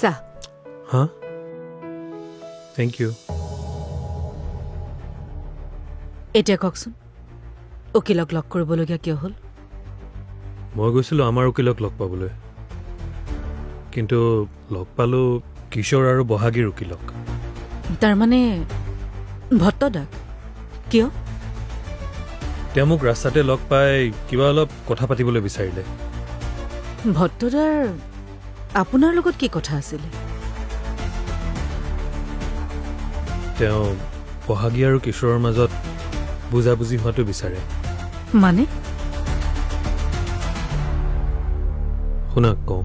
চাহ হা thank you এতিয়া কওকচোন উকিলক লগ কৰিবলগীয়া কিয় হ'ল? মই গৈছিলোঁ আমাৰ উকিলক লগ পাবলৈ। কিন্তু লগ পালোঁ কিশোৰ আৰু বহাগীৰ উকিলক। তাৰমানে ভট্টদাক? কিয়? তেওঁ মোক ৰাস্তাতে লগ পাই কিবা অলপ কথা পাতিবলৈ বিচাৰিলে। ভট্টদাৰ আপোনাৰ লগত কি কথা আছিলে? তেওঁ বহাগী আৰু কিশোৰৰ মাজত বুজাবুজি হোৱাটো বিচাৰে। মানে? শুনাক কওঁ।